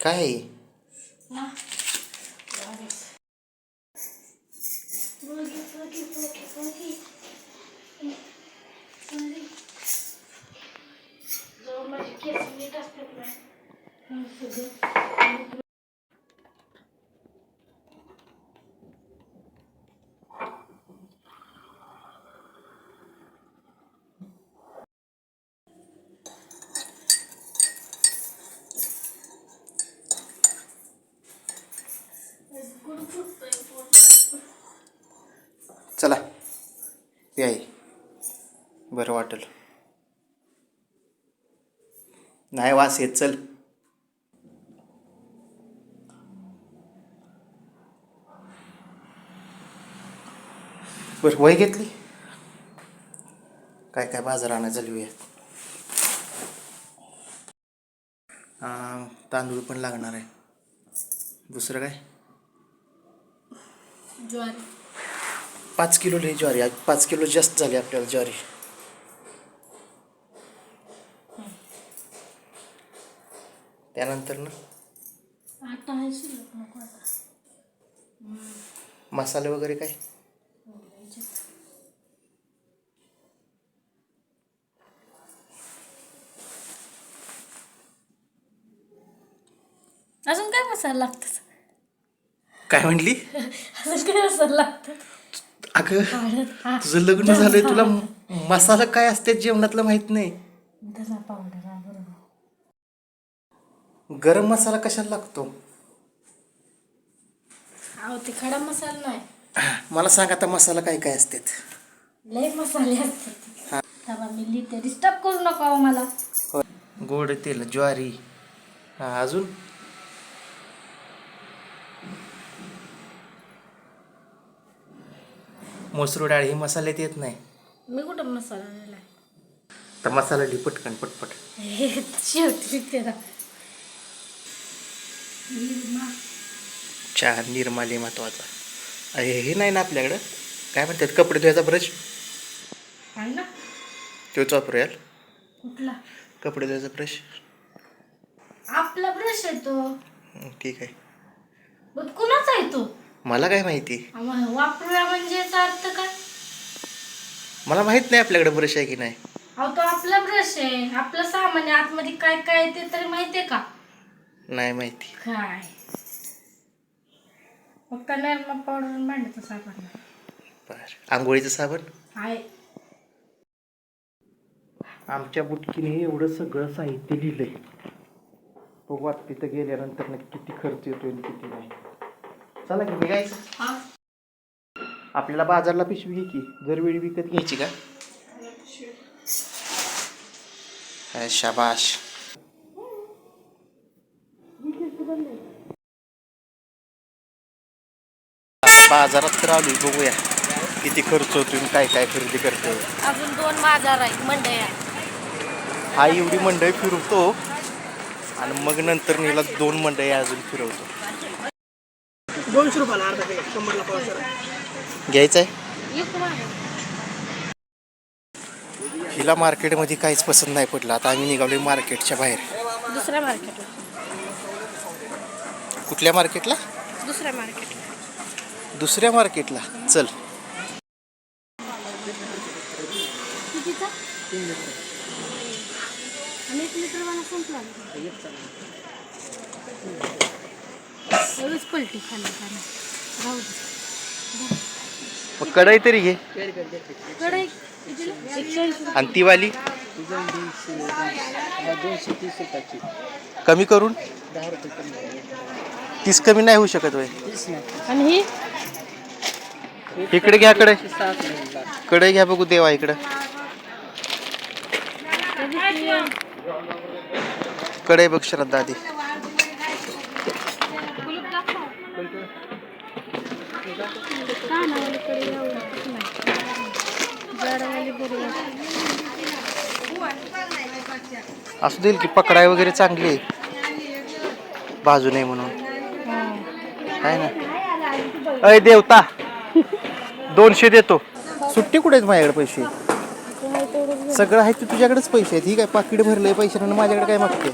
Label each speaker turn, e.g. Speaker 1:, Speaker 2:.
Speaker 1: काय आहे? चला. ते बरं वाटेल. नाही वास येत चल. बरं वय घेतली? काय काय बाजार आणायचं लिहूया तांदूळ पण लागणार आहे. दुसरं काय?
Speaker 2: ज्वारी.
Speaker 1: पाच किलो लई ज्वारी. आज पाच किलो जास्त झाली आपल्याला ज्वारी. त्यानंतर ना?
Speaker 2: आटा आहे शिल्लक नको आता.
Speaker 1: मसाले वगैरे काय?
Speaker 2: अजून काय मसाला लागतात
Speaker 1: काय म्हणली? अगं तुझं लग्न झालंय तुला मसाला काय असते जेवणातलं माहीत नाही? गरम मसाला कशाला लागतो?
Speaker 2: ते खडा मसाला नाही.
Speaker 1: मला सांग आता मसाला काय काय असतात?
Speaker 2: लय मसाले असतात थांबा मी लिहिते. डिस्टर्ब करू नका मला.
Speaker 1: गोड तेल ज्वारी. हा अजून? मसूर डाळ ही मसाल्यात येत नाही.
Speaker 2: मी कुठं मसाला दिलाय
Speaker 1: तर मसाला ढी पटकन पटपट.
Speaker 2: हे शेवटी त्याला.
Speaker 1: चहा निर्माली महत्त्वाचा. अरे हे नाही ना आपल्याकडं? काय म्हणतात कपडे धुवायचा ब्रश
Speaker 2: ना.
Speaker 1: तोच वापरूयाल
Speaker 2: कुठला?
Speaker 1: कपडे धुवायचा ब्रश
Speaker 2: आपला ब्रश आहे तो.
Speaker 1: ठीक आहे.
Speaker 2: मग कुणाचा आहे तो?
Speaker 1: मला काय माहिती?
Speaker 2: आम्हाला वापरूया म्हणजे याचा अर्थ काय?
Speaker 1: मला माहीत नाही आपल्याकडे ब्रश आहे की नाही.
Speaker 2: अहो तो आपला ब्रश आहे. आपलं सामान आहे आतमध्ये काय काय आहे ते तरी माहितीये का?
Speaker 1: नाही माहिती.
Speaker 2: काय? फक्त नर्मा पावडर भांड्याचा साबण.
Speaker 1: बर. आंघोळीचं साबण?
Speaker 2: आहे.
Speaker 1: आमच्या बुटकीने एवढं सगळं साहित्य लिहिलंय. बघू आता तिथं गेल्यानंतर नक्की किती खर्च येतोय आणि किती नाही. चला की निघायचं.
Speaker 2: हा.
Speaker 1: आपल्याला बाजारला पिशवी घे की दरवेळी विकत घ्यायची का? काय शाबाश. आता बाजारात तर आलोय बघूया. किती खर्च आणि काय काय खरेदी करतोय.
Speaker 2: अजून दोन बाजार आहेत मंडया
Speaker 1: हा एवढी मंडई फिरवतो आणि मग नंतर नीला दोन मंडई अजून फिरवतो.
Speaker 3: दोनशे रुपयाला अर्धा पॅकेट शंभरला
Speaker 1: घ्यायचं आहे हिला मार्केटमध्ये काहीच पसंत नाही पडलं. आता आम्ही निघालोय मार्केटच्या बाहेर.
Speaker 2: दुसऱ्या मार्केटला
Speaker 1: कुठल्या मार्केटला?
Speaker 2: दुसऱ्या मार्केटला
Speaker 1: दुसऱ्या मार्केटला. चल.
Speaker 2: कितीचा? आणि एक लिटर मला संपला. एवढीच पलटी खाली खाली राहू दे.
Speaker 1: मग कढई तरी घे.
Speaker 2: कढई कितीला? एकशे ऐंशी
Speaker 1: आणि ती वाली?
Speaker 3: दोनशे तीस रुपयाची
Speaker 1: कमी करून?
Speaker 3: दहा रुपये कमी
Speaker 1: तीस कमी नाही होऊ शकत वय
Speaker 3: तीस नाही
Speaker 2: आणि ही?
Speaker 1: इकडे घ्या कडे
Speaker 3: सात नाही
Speaker 1: कडे घ्या बघू देवा इकडं. कडे बघ श्रद्धा आधी.
Speaker 2: कानावाली जाडवाली बरी
Speaker 1: असू देईल की पकडाय वगैरे चांगली आहे. बाजू नाही म्हणून. आहे ना? अय देवता. दोनशे देतो. सुट्टी कुठे आहेत माझ्याकडे पैसे? सगळं आहे ते तुझ्याकडेच पैसे आहेत. ही काय पाकिट भरलंय पैसे आणि माझ्याकडे काय मागते?